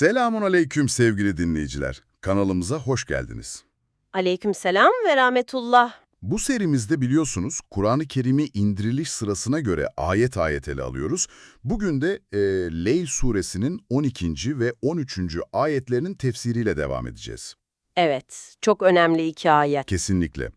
Selamun aleyküm sevgili dinleyiciler. Kanalımıza hoş geldiniz. Aleykümselam ve rahmetullah. Bu serimizde biliyorsunuz Kur'an-ı Kerim'i indiriliş sırasına göre ayet ayet ele alıyoruz. Bugün de e, Leyl suresinin 12. ve 13. ayetlerinin tefsiriyle devam edeceğiz. Evet, çok önemli iki ayet. Kesinlikle.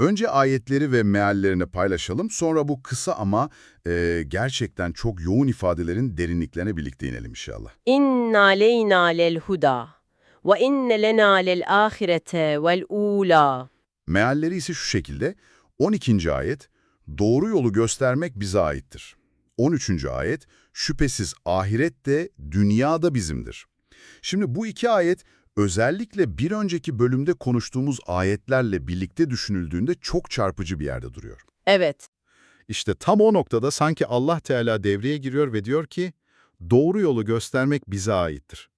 Önce ayetleri ve meallerini paylaşalım, sonra bu kısa ama e, gerçekten çok yoğun ifadelerin derinliklerine birlikte inelim inşallah. İnna leyna lel huda ve inne lena lel ahirete vel ula. Mealleri ise şu şekilde, 12. ayet, doğru yolu göstermek bize aittir. 13. ayet, şüphesiz ahiret de dünya da bizimdir. Şimdi bu iki ayet özellikle bir önceki bölümde konuştuğumuz ayetlerle birlikte düşünüldüğünde çok çarpıcı bir yerde duruyor. Evet, İşte tam o noktada sanki Allah Teala devreye giriyor ve diyor ki, doğru yolu göstermek bize aittir.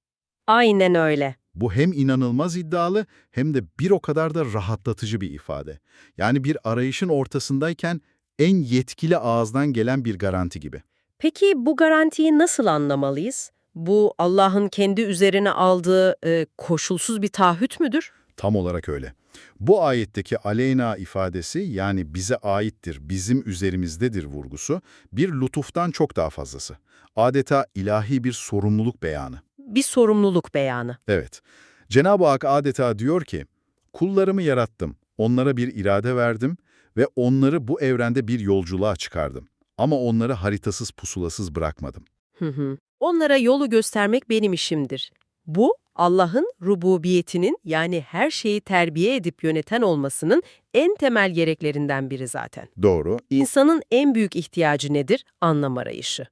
aynen öyle. Bu hem inanılmaz iddialı hem de bir o kadar da rahatlatıcı bir ifade. Yani bir arayışın ortasındayken en yetkili ağızdan gelen bir garanti gibi. Peki bu garantiyi nasıl anlamalıyız? Bu Allah'ın kendi üzerine aldığı e, koşulsuz bir taahhüt müdür? Tam olarak öyle. Bu ayetteki aleyna ifadesi yani bize aittir, bizim üzerimizdedir vurgusu bir lütuftan çok daha fazlası. Adeta ilahi bir sorumluluk beyanı. Bir sorumluluk beyanı. Evet. Cenab-ı Hak adeta diyor ki, kullarımı yarattım, onlara bir irade verdim ve onları bu evrende bir yolculuğa çıkardım. Ama onları haritasız pusulasız bırakmadım. Hı hı. Onlara yolu göstermek benim işimdir. Bu Allah'ın rububiyetinin yani her şeyi terbiye edip yöneten olmasının en temel gereklerinden biri zaten. Doğru. İnsanın en büyük ihtiyacı nedir? Anlam arayışı.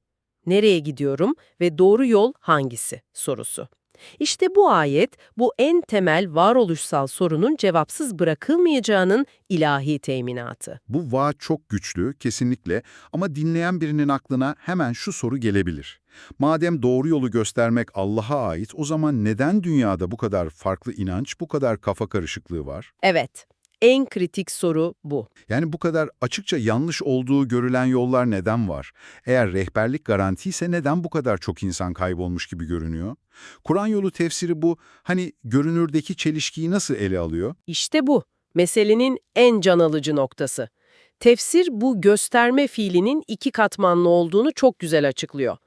Nereye gidiyorum ve doğru yol hangisi sorusu. İşte bu ayet bu en temel varoluşsal sorunun cevapsız bırakılmayacağının ilahi teminatı. Bu vaat çok güçlü, kesinlikle ama dinleyen birinin aklına hemen şu soru gelebilir. Madem doğru yolu göstermek Allah'a ait, o zaman neden dünyada bu kadar farklı inanç, bu kadar kafa karışıklığı var? Evet, en kritik soru bu. Yani bu kadar açıkça yanlış olduğu görülen yollar neden var? Eğer rehberlik garanti ise neden bu kadar çok insan kaybolmuş gibi görünüyor? Kur'an yolu tefsiri bu, hani görünürdeki çelişkiyi nasıl ele alıyor? İşte bu, meselenin en can alıcı noktası. Tefsir bu gösterme fiilinin iki katmanlı olduğunu çok güzel açıklıyor.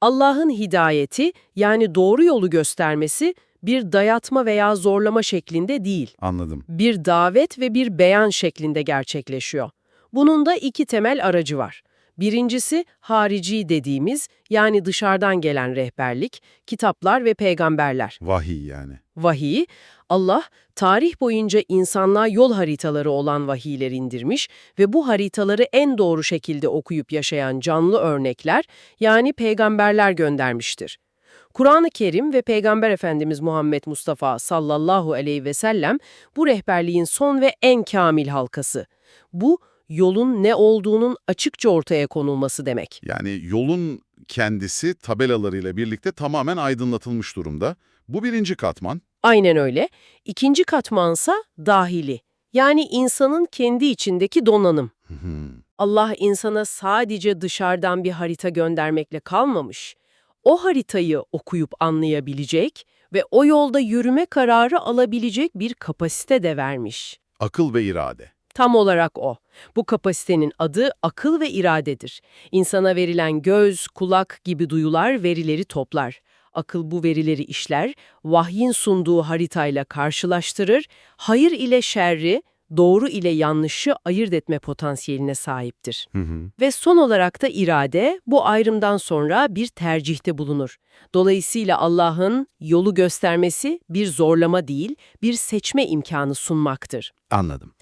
Allah'ın hidayeti yani doğru yolu göstermesi bir dayatma veya zorlama şeklinde değil, Anladım. bir davet ve bir beyan şeklinde gerçekleşiyor. Bunun da iki temel aracı var. Birincisi harici dediğimiz yani dışarıdan gelen rehberlik, kitaplar ve peygamberler. Vahiy yani. Vahiy, Allah tarih boyunca insanlığa yol haritaları olan vahiyler indirmiş ve bu haritaları en doğru şekilde okuyup yaşayan canlı örnekler yani peygamberler göndermiştir. Kur'an-ı Kerim ve Peygamber Efendimiz Muhammed Mustafa sallallahu aleyhi ve sellem bu rehberliğin son ve en kamil halkası. Bu, yolun ne olduğunun açıkça ortaya konulması demek. Yani yolun kendisi tabelalarıyla birlikte tamamen aydınlatılmış durumda. Bu birinci katman. Aynen öyle. İkinci katmansa dahili. Yani insanın kendi içindeki donanım. Allah insana sadece dışarıdan bir harita göndermekle kalmamış. O haritayı okuyup anlayabilecek ve o yolda yürüme kararı alabilecek bir kapasite de vermiş. Akıl ve irade. Tam olarak o. Bu kapasitenin adı akıl ve iradedir. İnsana verilen göz, kulak gibi duyular verileri toplar. Akıl bu verileri işler, vahyin sunduğu haritayla karşılaştırır, hayır ile şerri, doğru ile yanlışı ayırt etme potansiyeline sahiptir. Ve son olarak da irade bu ayrımdan sonra bir tercihte bulunur. Dolayısıyla Allah'ın yolu göstermesi bir zorlama değil, bir seçme imkanı sunmaktır. Anladım.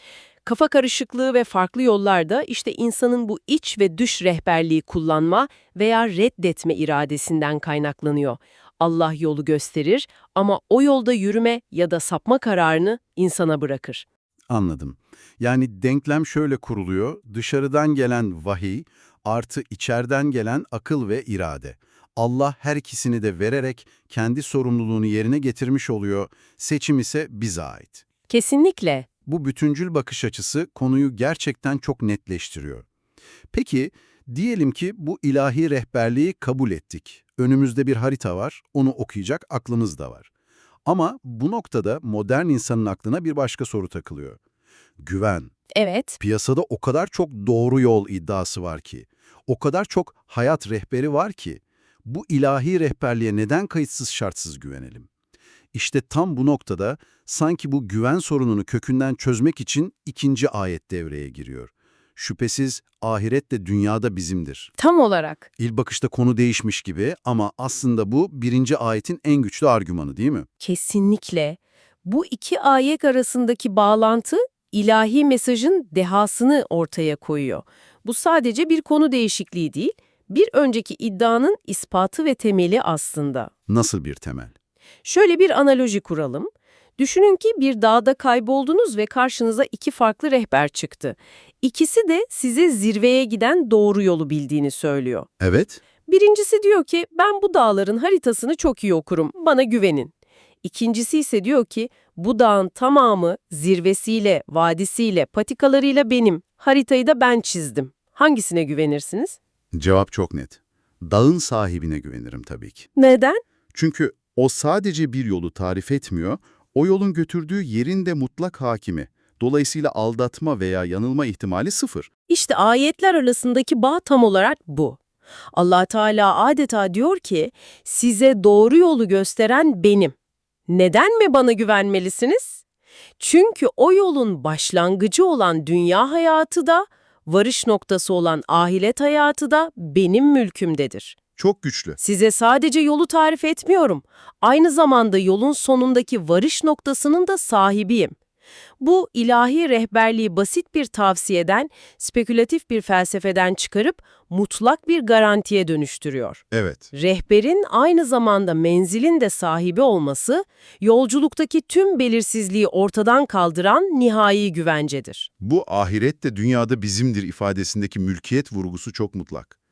Kafa karışıklığı ve farklı yollarda işte insanın bu iç ve dış rehberliği kullanma veya reddetme iradesinden kaynaklanıyor. Allah yolu gösterir ama o yolda yürüme ya da sapma kararını insana bırakır. Anladım. Yani denklem şöyle kuruluyor. Dışarıdan gelen vahiy artı içeriden gelen akıl ve irade. Allah her ikisini de vererek kendi sorumluluğunu yerine getirmiş oluyor. Seçim ise bize ait. Kesinlikle. Bu bütüncül bakış açısı konuyu gerçekten çok netleştiriyor. Peki, diyelim ki bu ilahi rehberliği kabul ettik. Önümüzde bir harita var, onu okuyacak aklımız da var. Ama bu noktada modern insanın aklına bir başka soru takılıyor. Güven. Evet. Piyasada o kadar çok doğru yol iddiası var ki, o kadar çok hayat rehberi var ki, bu ilahi rehberliğe neden kayıtsız şartsız güvenelim? İşte tam bu noktada sanki bu güven sorununu kökünden çözmek için ikinci ayet devreye giriyor. Şüphesiz ahiret de dünyada bizimdir. Tam olarak. İlk bakışta konu değişmiş gibi ama aslında bu birinci ayetin en güçlü argümanı değil mi? Kesinlikle. Bu iki ayet arasındaki bağlantı ilahi mesajın dehasını ortaya koyuyor. Bu sadece bir konu değişikliği değil, bir önceki iddianın ispatı ve temeli aslında. Nasıl bir temel? Şöyle bir analoji kuralım. Düşünün ki bir dağda kayboldunuz ve karşınıza iki farklı rehber çıktı. İkisi de size zirveye giden doğru yolu bildiğini söylüyor. Evet. Birincisi diyor ki ben bu dağların haritasını çok iyi okurum, bana güvenin. İkincisi ise diyor ki bu dağın tamamı zirvesiyle, vadisiyle, patikalarıyla benim. Haritayı da ben çizdim. Hangisine güvenirsiniz? Cevap çok net. Dağın sahibine güvenirim tabii ki. Neden? Çünkü o sadece bir yolu tarif etmiyor, o yolun götürdüğü yerin de mutlak hakimi. Dolayısıyla aldatma veya yanılma ihtimali sıfır. İşte ayetler arasındaki bağ tam olarak bu. allah Teala adeta diyor ki, size doğru yolu gösteren benim. Neden mi bana güvenmelisiniz? Çünkü o yolun başlangıcı olan dünya hayatı da, varış noktası olan ahiret hayatı da benim mülkümdedir. Çok güçlü. Size sadece yolu tarif etmiyorum. Aynı zamanda yolun sonundaki varış noktasının da sahibiyim. Bu ilahi rehberliği basit bir tavsiyeden, spekülatif bir felsefeden çıkarıp mutlak bir garantiye dönüştürüyor. Evet. Rehberin aynı zamanda menzilin de sahibi olması, yolculuktaki tüm belirsizliği ortadan kaldıran nihai güvencedir. Bu ahiret de dünyada bizimdir ifadesindeki mülkiyet vurgusu çok mutlak.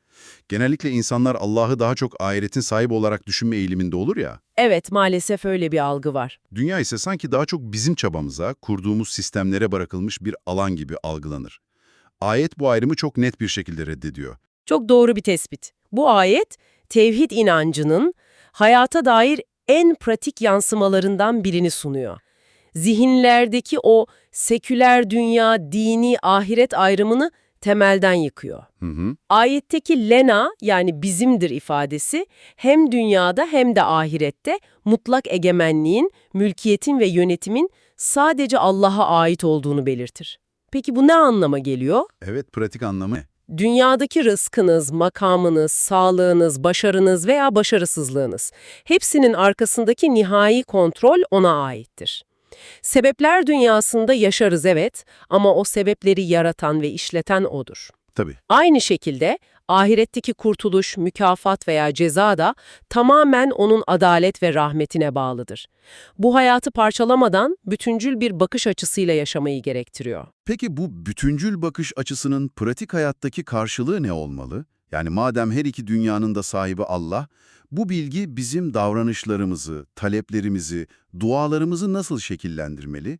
Genellikle insanlar Allah'ı daha çok ahiretin sahibi olarak düşünme eğiliminde olur ya. Evet, maalesef öyle bir algı var. Dünya ise sanki daha çok bizim çabamıza, kurduğumuz sistemlere bırakılmış bir alan gibi algılanır. Ayet bu ayrımı çok net bir şekilde reddediyor. Çok doğru bir tespit. Bu ayet, tevhid inancının hayata dair en pratik yansımalarından birini sunuyor. Zihinlerdeki o seküler dünya, dini, ahiret ayrımını temelden yıkıyor. Hı hı. Ayetteki lena yani bizimdir ifadesi hem dünyada hem de ahirette mutlak egemenliğin, mülkiyetin ve yönetimin sadece Allah'a ait olduğunu belirtir. Peki bu ne anlama geliyor? Evet, pratik anlamı? Dünyadaki rızkınız, makamınız, sağlığınız, başarınız veya başarısızlığınız hepsinin arkasındaki nihai kontrol ona aittir. Sebepler dünyasında yaşarız evet ama o sebepleri yaratan ve işleten O'dur. Tabii. Aynı şekilde ahiretteki kurtuluş, mükafat veya ceza da tamamen O'nun adalet ve rahmetine bağlıdır. Bu hayatı parçalamadan bütüncül bir bakış açısıyla yaşamayı gerektiriyor. Peki bu bütüncül bakış açısının pratik hayattaki karşılığı ne olmalı? Yani madem her iki dünyanın da sahibi Allah, bu bilgi bizim davranışlarımızı, taleplerimizi, dualarımızı nasıl şekillendirmeli?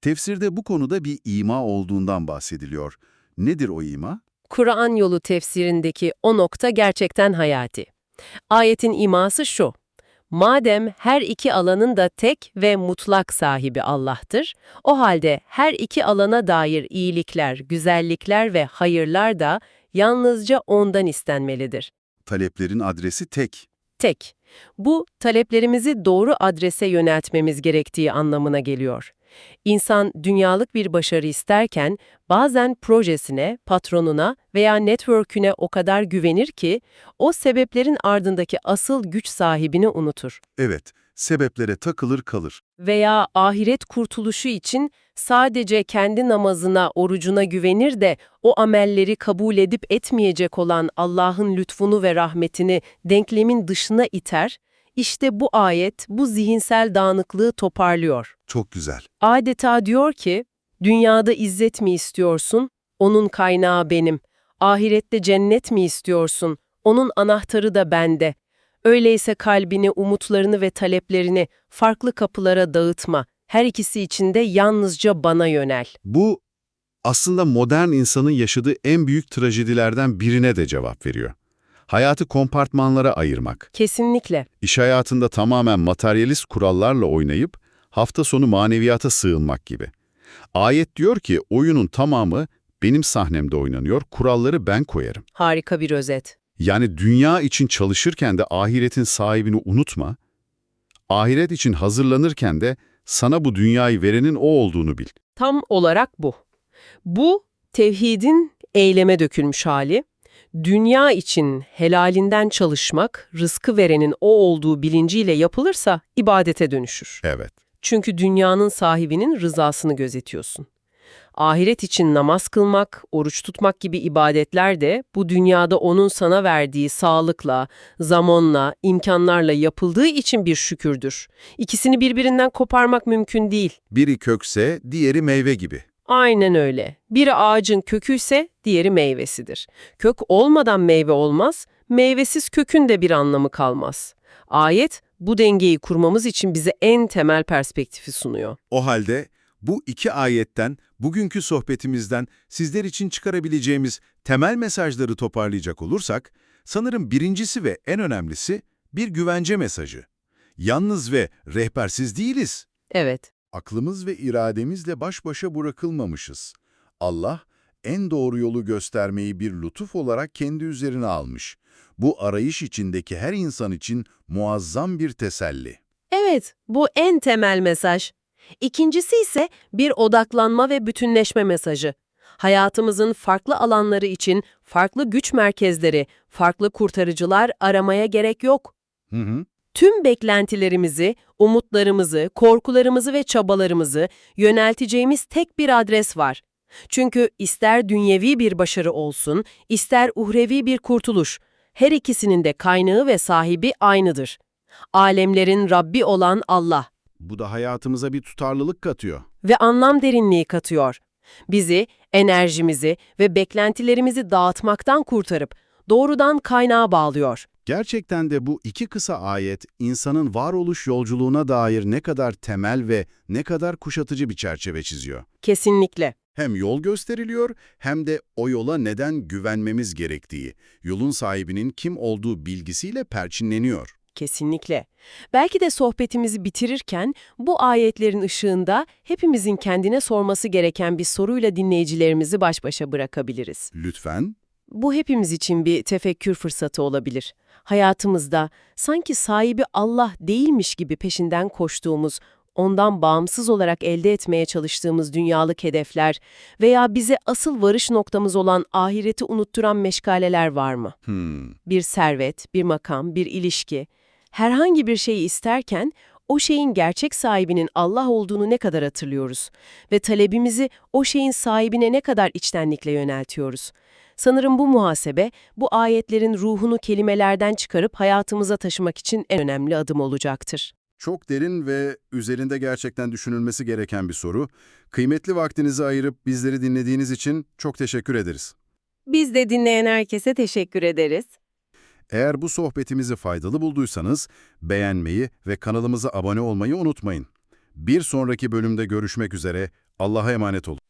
Tefsirde bu konuda bir ima olduğundan bahsediliyor. Nedir o ima? Kur'an yolu tefsirindeki o nokta gerçekten hayati. Ayetin iması şu. Madem her iki alanın da tek ve mutlak sahibi Allah'tır, o halde her iki alana dair iyilikler, güzellikler ve hayırlar da yalnızca O'ndan istenmelidir. Taleplerin adresi tek. Tek. Bu, taleplerimizi doğru adrese yöneltmemiz gerektiği anlamına geliyor. İnsan dünyalık bir başarı isterken bazen projesine, patronuna veya network'üne o kadar güvenir ki o sebeplerin ardındaki asıl güç sahibini unutur. Evet, sebeplere takılır kalır. Veya ahiret kurtuluşu için sadece kendi namazına, orucuna güvenir de o amelleri kabul edip etmeyecek olan Allah'ın lütfunu ve rahmetini denklemin dışına iter. İşte bu ayet bu zihinsel dağınıklığı toparlıyor. Çok güzel. Adeta diyor ki, dünyada izzet mi istiyorsun? Onun kaynağı benim. Ahirette cennet mi istiyorsun? Onun anahtarı da bende. Öyleyse kalbini, umutlarını ve taleplerini farklı kapılara dağıtma. Her ikisi için de yalnızca bana yönel. Bu aslında modern insanın yaşadığı en büyük trajedilerden birine de cevap veriyor. Hayatı kompartmanlara ayırmak. Kesinlikle. İş hayatında tamamen materyalist kurallarla oynayıp hafta sonu maneviyata sığınmak gibi. Ayet diyor ki oyunun tamamı benim sahnemde oynanıyor, kuralları ben koyarım. Harika bir özet. Yani dünya için çalışırken de ahiretin sahibini unutma, ahiret için hazırlanırken de sana bu dünyayı verenin o olduğunu bil. Tam olarak bu. Bu tevhidin eyleme dökülmüş hali. Dünya için helalinden çalışmak, rızkı verenin o olduğu bilinciyle yapılırsa ibadete dönüşür. Evet. Çünkü dünyanın sahibinin rızasını gözetiyorsun. Ahiret için namaz kılmak, oruç tutmak gibi ibadetler de bu dünyada onun sana verdiği sağlıkla, zamanla, imkanlarla yapıldığı için bir şükürdür. İkisini birbirinden koparmak mümkün değil. Biri kökse, diğeri meyve gibi. Aynen öyle. Biri ağacın köküyse diğeri meyvesidir. Kök olmadan meyve olmaz, meyvesiz kökün de bir anlamı kalmaz. Ayet bu dengeyi kurmamız için bize en temel perspektifi sunuyor. O halde bu iki ayetten, bugünkü sohbetimizden sizler için çıkarabileceğimiz temel mesajları toparlayacak olursak, sanırım birincisi ve en önemlisi bir güvence mesajı. Yalnız ve rehbersiz değiliz. Evet, Aklımız ve irademizle baş başa bırakılmamışız. Allah, en doğru yolu göstermeyi bir lütuf olarak kendi üzerine almış. Bu arayış içindeki her insan için muazzam bir teselli. evet bu en temel mesaj. İkincisi ise bir odaklanma ve bütünleşme mesajı. Hayatımızın farklı alanları için farklı güç merkezleri, farklı kurtarıcılar aramaya gerek yok. Hı hı. Tüm beklentilerimizi, umutlarımızı, korkularımızı ve çabalarımızı yönelteceğimiz tek bir adres var. Çünkü ister dünyevi bir başarı olsun, ister uhrevi bir kurtuluş, her ikisinin de kaynağı ve sahibi aynıdır. Alemlerin Rabbi olan Allah Bu da hayatımıza bir tutarlılık katıyor. ve anlam derinliği katıyor. Bizi, enerjimizi ve beklentilerimizi dağıtmaktan kurtarıp doğrudan kaynağa bağlıyor. Gerçekten de bu iki kısa ayet insanın varoluş yolculuğuna dair ne kadar temel ve ne kadar kuşatıcı bir çerçeve çiziyor. Kesinlikle. Hem yol gösteriliyor hem de o yola neden güvenmemiz gerektiği, yolun sahibinin kim olduğu bilgisiyle perçinleniyor. Kesinlikle. Belki de sohbetimizi bitirirken bu ayetlerin ışığında hepimizin kendine sorması gereken bir soruyla dinleyicilerimizi baş başa bırakabiliriz. Lütfen, Bu hepimiz için bir tefekkür fırsatı olabilir. Hayatımızda sanki sahibi Allah değilmiş gibi peşinden koştuğumuz, ondan bağımsız olarak elde etmeye çalıştığımız dünyalık hedefler veya bize asıl varış noktamız olan ahireti unutturan meşgaleler var mı? hmm, bir servet, bir makam, bir ilişki, herhangi bir şeyi isterken o şeyin gerçek sahibinin Allah olduğunu ne kadar hatırlıyoruz ve talebimizi o şeyin sahibine ne kadar içtenlikle yöneltiyoruz. Sanırım bu muhasebe, bu ayetlerin ruhunu kelimelerden çıkarıp hayatımıza taşımak için en önemli adım olacaktır. çok derin ve üzerinde gerçekten düşünülmesi gereken bir soru. Kıymetli vaktinizi ayırıp bizleri dinlediğiniz için çok teşekkür ederiz. Biz de dinleyen herkese teşekkür ederiz. Eğer bu sohbetimizi faydalı bulduysanız beğenmeyi ve kanalımıza abone olmayı unutmayın. Bir sonraki bölümde görüşmek üzere, Allah'a emanet olun.